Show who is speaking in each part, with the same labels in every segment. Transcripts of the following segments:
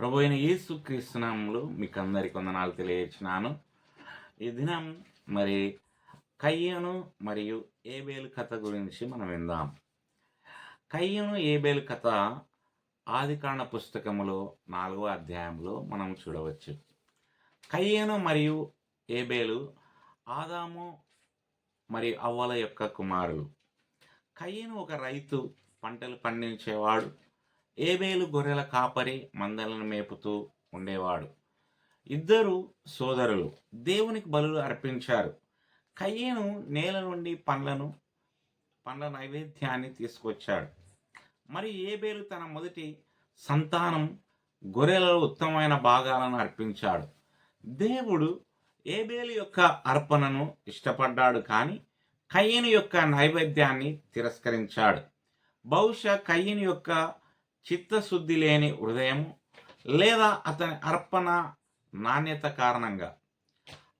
Speaker 1: ప్రభు అయిన యేసు క్రీస్తునామంలో మీకు అందరికి వందనాలు తెలియజేసినాను ఈ దినం మరి కయ్యను మరియు ఏబేలు కథ గురించి మనం విందాం. కయ్యను ఏబేలు కథ ఆదికాండ పుస్తకములో నాలుగో అధ్యాయంలో మనం చూడవచ్చు. కయ్యను మరియు ఏబేలు ఆదాము మరియు అవ్వల యొక్క కుమారులు. కయ్యను ఒక రైతు పంటలు పండించేవాడు. ఏబేలు గొర్రెల కాపరి మందలను మేపుతూ ఉండేవాడు. ఇద్దరు సోదరులు దేవునికి బలులు అర్పించారు. కయ్యను నేల నుండి పండ్లను పండ్ల నైవేద్యాన్ని తీసుకొచ్చాడు. మరి ఏబేలు తన మొదటి సంతానం గొర్రెలలో ఉత్తమమైన భాగాలను అర్పించాడు. దేవుడు ఏబేలు యొక్క అర్పణను ఇష్టపడ్డాడు కానీ కయ్యను యొక్క నైవేద్యాన్ని తిరస్కరించాడు. బహుశా కయ్యను యొక్క చిత్తశుద్ధి లేని హృదయం లేదా అతని అర్పణ నాణ్యత కారణంగా.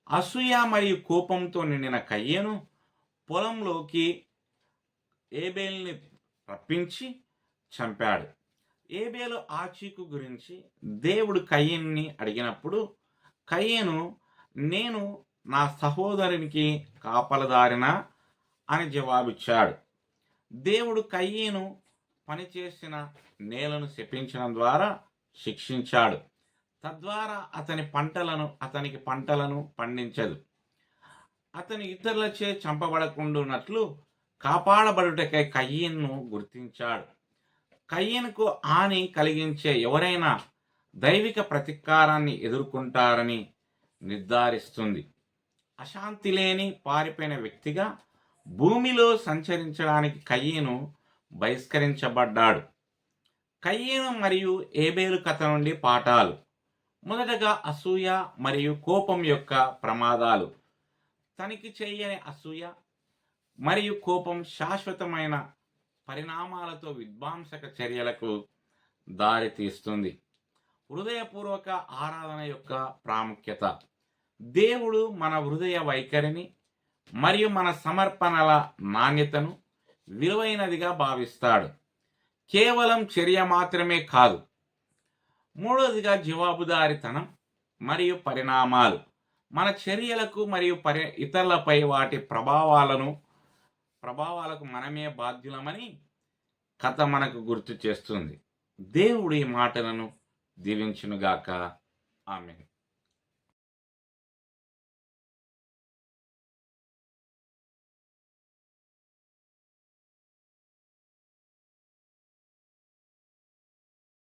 Speaker 1: అసూయ మరియు కోపంతో నిండిన కయ్యను పొలంలోకి ఏబేల్ని రప్పించి చంపాడు. ఏబేలు ఆచీకు గురించి దేవుడు కయ్యన్ని అడిగినప్పుడు కయ్యను నేను నా సహోదరునికి కాపలదారిన? అని జవాబిచ్చాడు. దేవుడు కయ్యను పనిచేసిన నేలను శపించడం ద్వారా శిక్షించాడు. తద్వారా అతని పంటలను అతనికి పంటలను పండించదు. అతని ఇతరులచే చంపబడకుండాన్నట్లు కాపాడబడుటకై కయ్యన్ను గుర్తించాడు. కయ్యనుకు హాని కలిగించే ఎవరైనా దైవిక ప్రతీకారాన్ని ఎదుర్కొంటారని నిర్ధారిస్తుంది. అశాంతి లేని పారిపోయిన వ్యక్తిగా భూమిలో సంచరించడానికి కయ్యను బహిష్కరించబడ్డాడు. కయ్యను మరియు ఏబేలు కథ నుండి పాఠాలు. మొదటగా అసూయ మరియు కోపం యొక్క ప్రమాదాలు. తనిఖీ చేయని అసూయ మరియు కోపం శాశ్వతమైన పరిణామాలతో విధ్వంసక చర్యలకు దారితీస్తుంది. హృదయపూర్వక ఆరాధన యొక్క ప్రాముఖ్యత. దేవుడు మన హృదయ వైఖరిని మరియు మన సమర్పణల నాణ్యతను విలువైనదిగా భావిస్తాడు. కేవలం చర్య మాత్రమే కాదు మూడవదిగా జవాబుదారితనం మరియు పరిణామాలు. మన చర్యలకు మరియు పరి ఇతరులపై వాటి ప్రభావాలను ప్రభావాలకు మనమే బాధ్యులమని కథ మనకు గుర్తు చేస్తుంది. దేవుడి మాటలను దీవించునుగాక. ఆమె